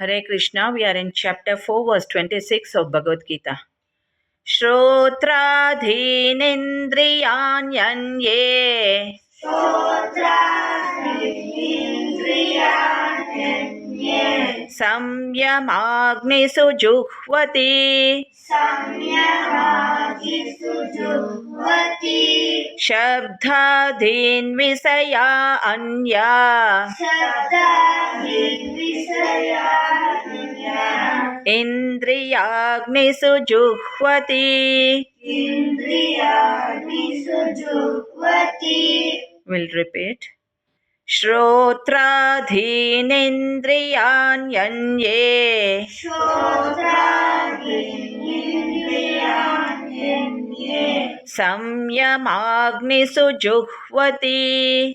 Hare Krishna, we are in chapter 4, verse 26 of Bhagavad Gita. श्रोत्राधीनिन्द्रियाण्यन्ये संयमाग्निषु जुह्वति शब्दाधीन् विषया अन्या इन्द्रियाग्निषु जुह्वति। इन्द्रियाग्निषु जुह्वति। विल संयमाग्निषु जुह्वति।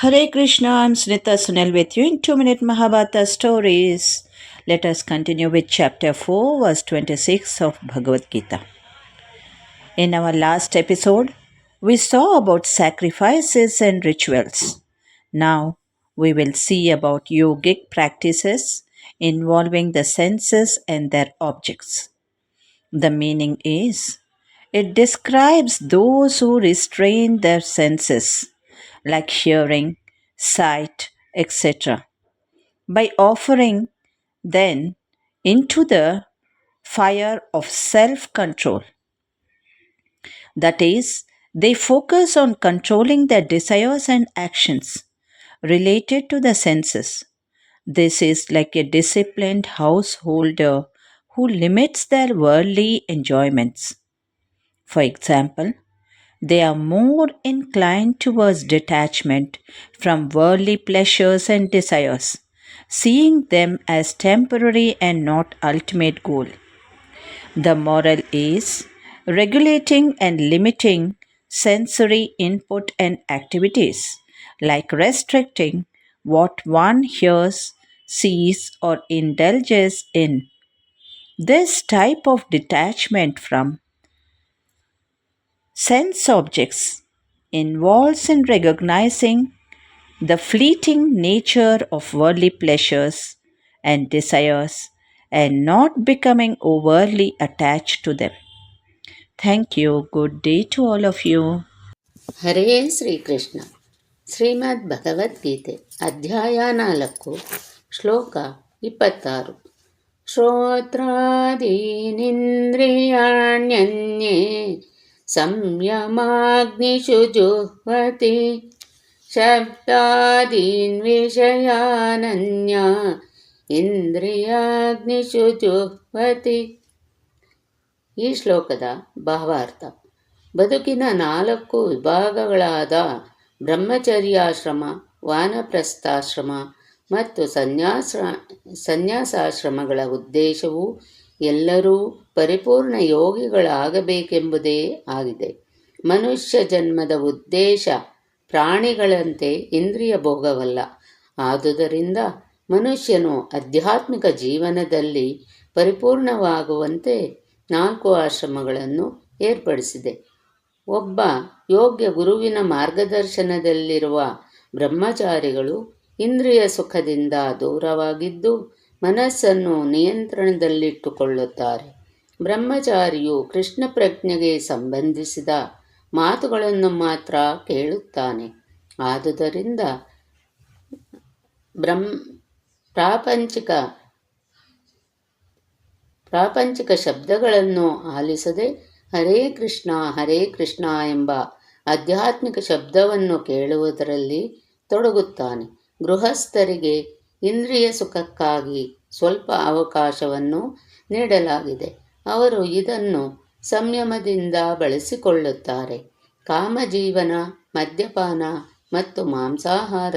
Hare Krishna, I'm Smrita Sunil with you in 2 Minute Mahabharata Stories. Let us continue with chapter 4, verse 26 of Bhagavad Gita. In our last episode, we saw about sacrifices and rituals. Now, we will see about yogic practices involving the senses and their objects. The meaning is it describes those who restrain their senses like hearing, sight, etc., by offering then into the fire of self control. That is, they focus on controlling their desires and actions related to the senses. This is like a disciplined householder who limits their worldly enjoyments. For example, they are more inclined towards detachment from worldly pleasures and desires, seeing them as temporary and not ultimate goal. The moral is regulating and limiting sensory input and activities, like restricting what one hears, sees, or indulges in. This type of detachment from sense objects involves in recognizing the fleeting nature of worldly pleasures and desires and not becoming overly attached to them. Thank you. Good day to all of you. ಹರೇ ಶ್ರೀಕೃಷ್ಣ ಶ್ರೀಮದ್ ಭಗವದ್ಗೀತೆ ಅಧ್ಯಾಯ ನಾಲ್ಕು ಶ್ಲೋಕ ಇಪ್ಪತ್ತಾರು ಶ್ರೋತ್ರಾದೀನಿಂದ್ರಿಯಾಣ್ಯನ್ಯೇ ಸಂಯಮಾಗ್ನಿಷು ಜುಹ್ವತಿ शब्दादीन् विषयानन्या ಇಂದ್ರಿಯಾಗ್ನಿಷು ಜುಹ್ವತಿ. ಈ ಶ್ಲೋಕದ ಭಾವಾರ್ಥ, ಬದುಕಿನ ನಾಲ್ಕು ವಿಭಾಗಗಳಾದ ಬ್ರಹ್ಮಚರ್ಯಾಶ್ರಮ, ವಾನಪ್ರಸ್ಥಾಶ್ರಮ ಮತ್ತು ಸನ್ಯಾಸ, ಸನ್ಯಾಸಾಶ್ರಮಗಳ ಉದ್ದೇಶವು ಎಲ್ಲರೂ ಪರಿಪೂರ್ಣ ಯೋಗಿಗಳಾಗಬೇಕೆಂಬುದೇ ಆಗಿದೆ. ಮನುಷ್ಯ ಜನ್ಮದ ಉದ್ದೇಶ ಪ್ರಾಣಿಗಳಂತೆ ಇಂದ್ರಿಯ ಭೋಗವಲ್ಲ. ಆದುದರಿಂದ ಮನುಷ್ಯನು ಆಧ್ಯಾತ್ಮಿಕ ಜೀವನದಲ್ಲಿ ಪರಿಪೂರ್ಣವಾಗುವಂತೆ ನಾಲ್ಕು ಆಶ್ರಮಗಳನ್ನು ಏರ್ಪಡಿಸಿದೆ. ಒಬ್ಬ ಯೋಗ್ಯ ಗುರುವಿನ ಮಾರ್ಗದರ್ಶನದಲ್ಲಿರುವ ಬ್ರಹ್ಮಚಾರಿಗಳು ಇಂದ್ರಿಯ ಸುಖದಿಂದ ದೂರವಾಗಿದ್ದು ಮನಸ್ಸನ್ನು ನಿಯಂತ್ರಣದಲ್ಲಿಟ್ಟುಕೊಳ್ಳುತ್ತಾರೆ. ಬ್ರಹ್ಮಚಾರಿಯು ಕೃಷ್ಣ ಪ್ರಜ್ಞೆಗೆ ಸಂಬಂಧಿಸಿದ ಮಾತುಗಳನ್ನು ಮಾತ್ರ ಕೇಳುತ್ತಾನೆ. ಆದುದರಿಂದ ಬ್ರಹ್ಮ ಪ್ರಾಪಂಚಿಕ ಪ್ರಾಪಂಚಿಕ ಶಬ್ದಗಳನ್ನು ಆಲಿಸದೆ ಹರೇ ಕೃಷ್ಣ ಹರೇ ಕೃಷ್ಣ ಎಂಬ ಆಧ್ಯಾತ್ಮಿಕ ಶಬ್ದವನ್ನು ಕೇಳುವುದರಲ್ಲಿ ತೊಡಗುತ್ತಾನೆ. ಗೃಹಸ್ಥರಿಗೆ ಇಂದ್ರಿಯ ಸುಖಕ್ಕಾಗಿ ಸ್ವಲ್ಪ ಅವಕಾಶವನ್ನು ನೀಡಲಾಗಿದೆ. ಅವರು ಇದನ್ನು ಸಂಯಮದಿಂದ ಬಳಸಿಕೊಳ್ಳುತ್ತಾರೆ. ಕಾಮಜೀವನ ಮದ್ಯಪಾನ ಮತ್ತು ಮಾಂಸಾಹಾರ